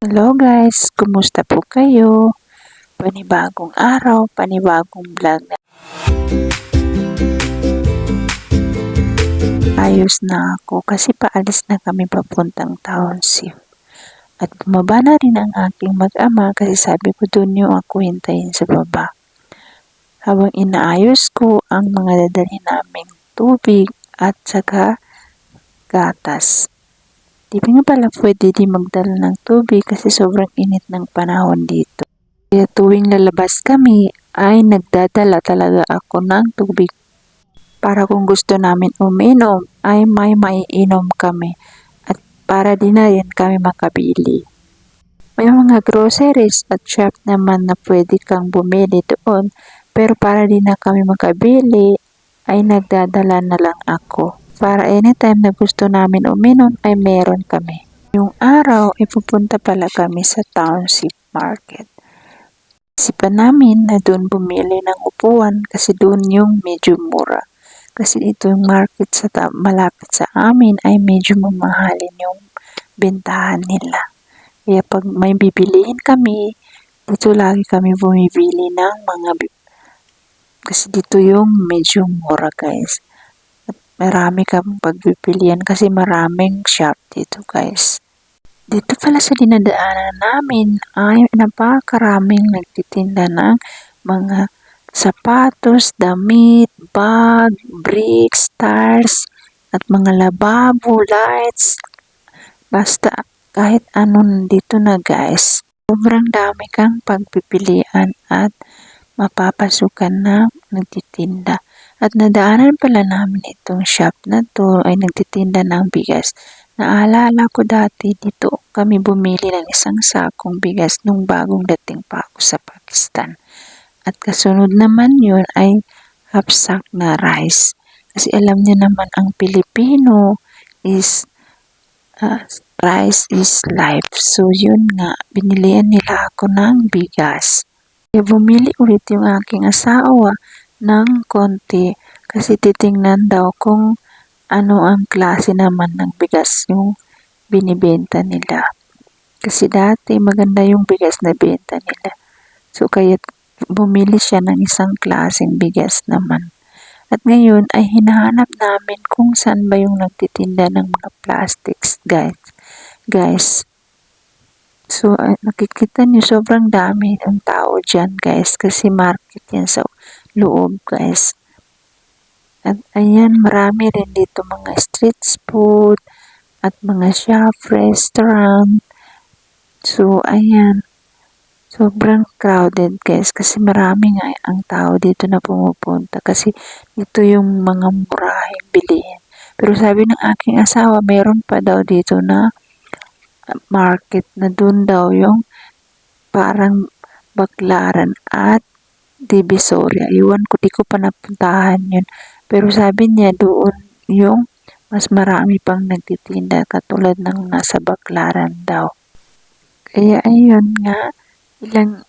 Hello guys, kumusta po kayo? Panibagong araw, panibagong vlog na. Ayos na ako kasi paalis na kami papuntang township. At bumaba na rin ang aking mag-ama kasi sabi ko doon yung ako hintayin sa baba. Habang inaayos ko ang mga dadali naming tubig at saka gatas. Di ba nga pala pwede di magdala ng tubig kasi sobrang init ng panahon dito. Kaya tuwing lalabas kami ay nagdadala talaga ako ng tubig para kung gusto namin uminom ay may maiinom kami at para din na rin kami makabili. May mga groceries at shop naman na pwede kang bumili doon pero para din na kami makabili ay nagdadala na lang ako para anytime na gusto namin uminom ay meron kami. Yung araw, ipupunta pala kami sa township market. Isipan namin na doon bumili ng upuan kasi doon yung medyo mura. Kasi ito yung market sa malapit sa amin ay medyo mamahalin yung bentahan nila. Kaya pag may bibilihin kami, dito lagi kami bumibili ng mga kasi dito yung medyo mura guys marami kang pagpipilian kasi maraming shop dito guys. Dito pala sa dinadaanan namin ay napakaraming nagtitinda ng mga sapatos, damit, bag, bricks, stars, at mga lababo, lights. Basta kahit ano nandito na guys. Sobrang dami kang pagpipilian at mapapasukan na nagtitinda. At nadaanan pala namin itong shop na to ay nagtitinda ng bigas. Naalala ko dati dito kami bumili ng isang sakong bigas nung bagong dating pa ako sa Pakistan. At kasunod naman yun ay half sack na rice. Kasi alam niyo naman ang Pilipino is uh, rice is life. So yun nga, binilian nila ako ng bigas. Kaya bumili ulit yung aking asawa ng konti kasi titingnan daw kung ano ang klase naman ng bigas yung binibenta nila. Kasi dati maganda yung bigas na benta nila. So kaya bumili siya ng isang klaseng bigas naman. At ngayon ay hinahanap namin kung saan ba yung nagtitinda ng mga plastics guys. Guys, So, nakikita niyo sobrang dami ng tao dyan guys kasi market yan sa loob guys. At ayan, marami rin dito mga street food at mga shop, restaurant. So, ayan. Sobrang crowded guys kasi marami nga ang tao dito na pumupunta kasi ito yung mga murahing bilihin. Pero sabi ng aking asawa, meron pa daw dito na market na dun daw yung parang Baklaran at Divisoria. Iwan ko, di ko pa napuntahan yun. Pero sabi niya doon yung mas marami pang nagtitinda katulad ng nasa Baklaran daw. Kaya ayun nga, ilang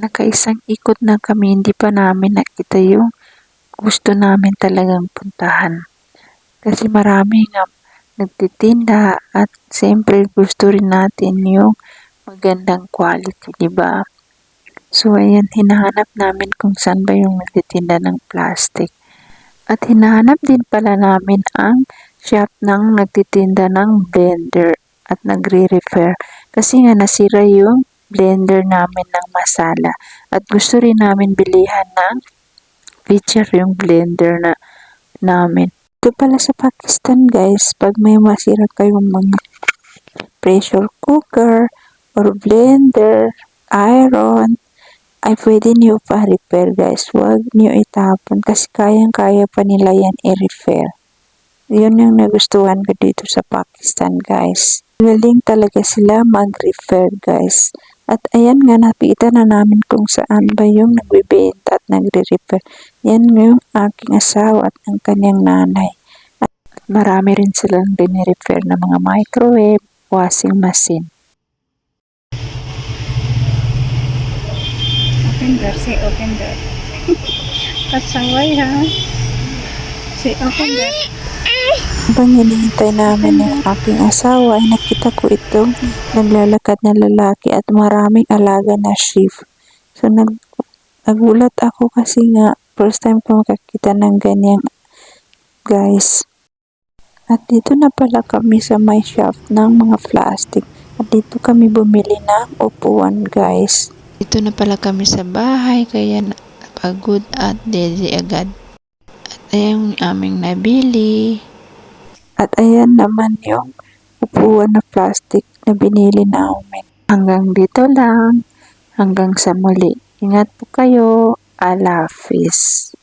nakaisang ikot na kami, hindi pa namin nakita yung gusto namin talagang puntahan. Kasi marami nga nagtitinda at siyempre gusto rin natin yung magandang quality, di ba? So, ayan, hinahanap namin kung saan ba yung nagtitinda ng plastic. At hinahanap din pala namin ang shop ng nagtitinda ng blender at nagre-refer. Kasi nga nasira yung blender namin ng masala. At gusto rin namin bilihan ng feature yung blender na namin. Ito pala sa Pakistan guys, pag may masira kayong mga pressure cooker or blender, iron, ay pwede niyo pa repair guys. Huwag niyo itapon kasi kayang-kaya pa nila yan i-repair. Yun yung nagustuhan ko dito sa Pakistan guys. Galing talaga sila mag-repair guys. At ayan nga, nakita na namin kung saan ba yung nagbibenta at nagre-repair. Yan yung aking asawa at ang kanyang nanay. At marami rin silang dinire-repair na mga microwave, washing machine. Say open door. Pasaway ha. Say open door. Habang hinihintay namin yung aking asawa ay nakita ko itong naglalakad na lalaki at maraming alaga na sheep. So nag nagulat ako kasi nga first time ko makakita ng ganyan guys. At dito na pala kami sa may shop ng mga plastic. At dito kami bumili ng upuan guys. Dito na pala kami sa bahay kaya napagod at dede agad. At ayan yung aming nabili. At ayan naman yung upuan na plastic na binili namin. Hanggang dito lang. Hanggang sa muli. Ingat po kayo. Alafis.